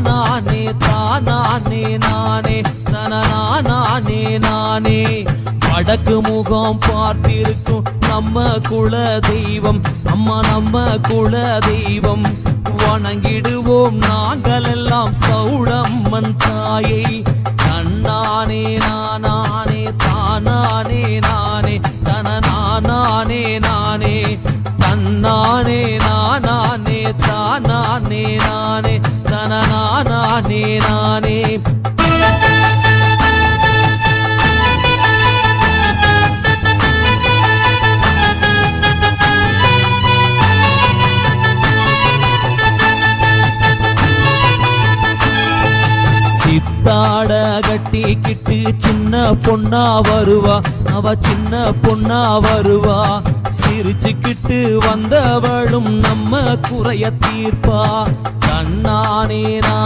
நானே தானானே நானே. தனநானே நானே வடக்கு முகம் பார்த்திருக்கும் நம்ம குல தெய்வம் அம்மா நம்ம குல தெய்வம் வணங்கிடுவோம் நாங்கள் எல்லாம் சௌடம்மன் தாயை. தன்னானே நானானே தானானே நானே. தனநானே நானே. தன்னானே நானானே தானானே நானே. நானே நானே. சித்தாட கட்டிக்கிட்டு சின்ன பொண்ணா வருவா. அவ சின்ன பொண்ணா வருவா. சிரிச்சுக்கிட்டு வந்தவளும் நம்ம குறைய தீர்ப்பா. கண்ணானே நான்